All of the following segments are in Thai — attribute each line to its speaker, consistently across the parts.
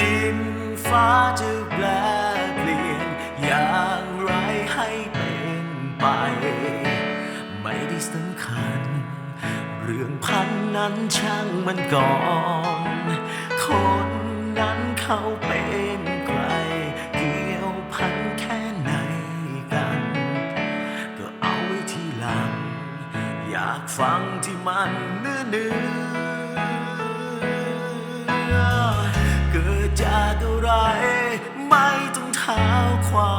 Speaker 1: ดินฟ้าจะแปลเปลี่ยน อย่างไรให้เป็นไป ไม่ได้สำคัญ เรื่องพันนั้นช่างมันก่อน คนนั้นเขาเป็นใคร เกี่ยวพันแค่ไหนกัน ก็เอาไว้ทีหลัง อยากฟังที่มันเนื้อเนื้อ ท้าควา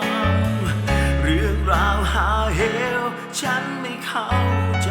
Speaker 1: ม เรื่องราวหาเหวฉันไม่เข้าใจ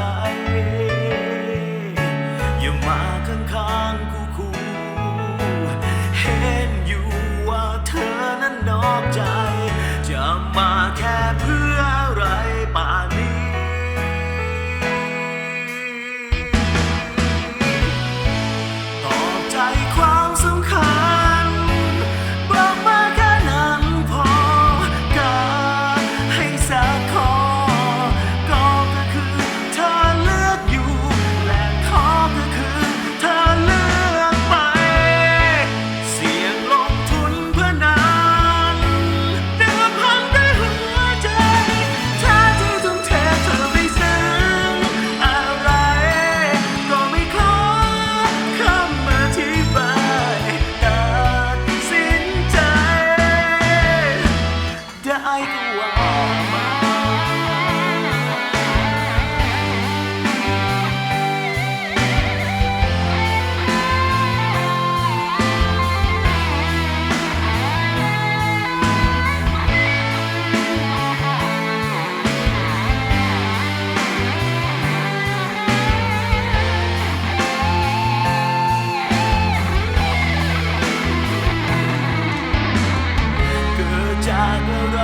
Speaker 1: จากอะไร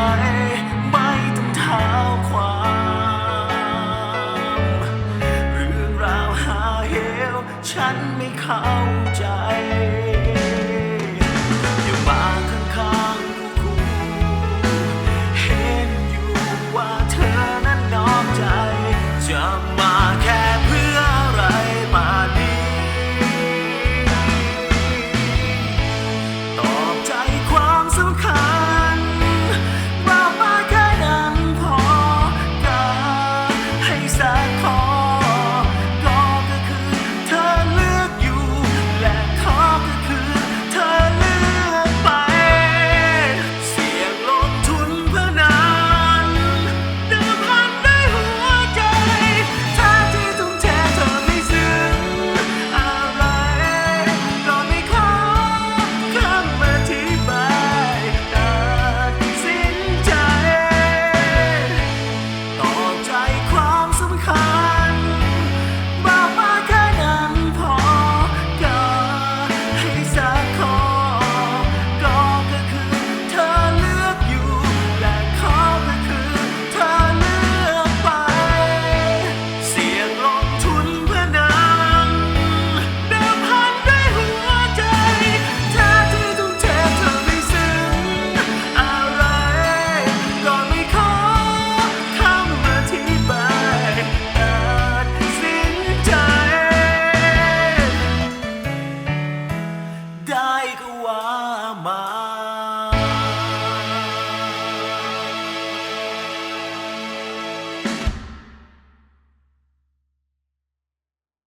Speaker 1: ไม่ต้องเท้าความ เรื่องราวหาเหวฉันไม่เข้าใจ